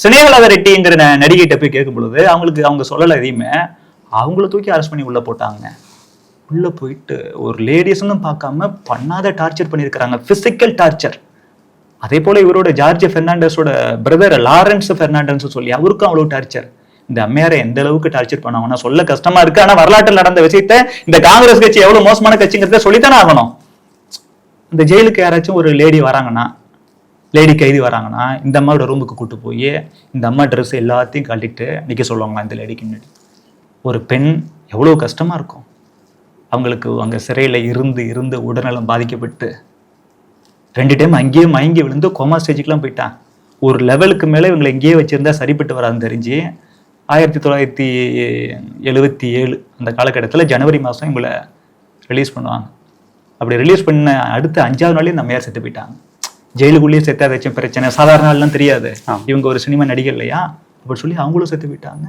சினேகலா ரெட்டிங்கிற நடிகைகிட்ட போய் கேட்கும் பொழுது அவங்களுக்கு அவங்க சொல்லலை எதையுமே. அவங்கள தூக்கி அரெஸ்ட் பண்ணி உள்ள போட்டாங்க. உள்ள போயிட்டு ஒரு லேடிஸ்னு பார்க்காம பண்ணாத டார்ச்சர் பண்ணியிருக்கிறாங்க. பிசிக்கல் டார்ச்சர் அதே போல இவரோட ஜார்ஜ் பெர்னாண்டஸோட பிரதர் லாரன்ஸ் பெர்னாண்டஸ் சொல்லி அவருக்கும் அவ்வளவு டார்ச்சர் இந்த அம்மையாரை எந்த அளவுக்கு டார்ச்சர் பண்ணாங்கன்னா சொல்ல கஷ்டமா இருக்கு. ஆனா வரலாற்றில் நடந்த விஷயத்த இந்த காங்கிரஸ் கட்சி எவ்வளவு மோசமான கட்சிங்கிறத சொல்லித்தானே ஆகணும். இந்த ஜெயிலுக்கு யாராச்சும் ஒரு லேடி வராங்கன்னா லேடி கைதி வராங்கன்னா இந்த அம்மாவோட ரூமுக்கு கூட்டு போய் இந்த அம்மா ட்ரெஸ் எல்லாத்தையும் கழட்டிட்டு நிற்க சொல்லுவாங்களா இந்த லேடிக்கு முன்னாடி. ஒரு பெண் எவ்வளோ கஷ்டமாக இருக்கும். அவங்களுக்கு அங்கே சிறையில் இருந்து இருந்து உடல்நலம் பாதிக்கப்பட்டு ரெண்டு டைம் அங்கேயே மயங்கி விழுந்து கோமா ஸ்டேஜுக்கெலாம் போயிட்டான். ஒரு லெவலுக்கு மேலே இவங்களை இங்கேயே வச்சுருந்தா சரிப்பட்டு வராதுன்னு தெரிஞ்சு ஆயிரத்தி தொள்ளாயிரத்தி எழுபத்தி ஏழு அந்த காலகட்டத்தில் ஜனவரி மாதம் இவங்களை ரிலீஸ் பண்ணுவாங்க. அப்படி ரிலீஸ் பண்ண அடுத்த அஞ்சாவது நாளே இந்த அம்மையார் செத்து போயிட்டாங்க. ஜெயிலுக்குள்ளேயே செத்து ஏதாச்சும் பிரச்சனை. சாதாரண ஆள்லாம் தெரியாது. இவங்க ஒரு சினிமா நடிகர் இல்லையா? அப்படி சொல்லி அவங்களும் செத்து போயிட்டாங்க.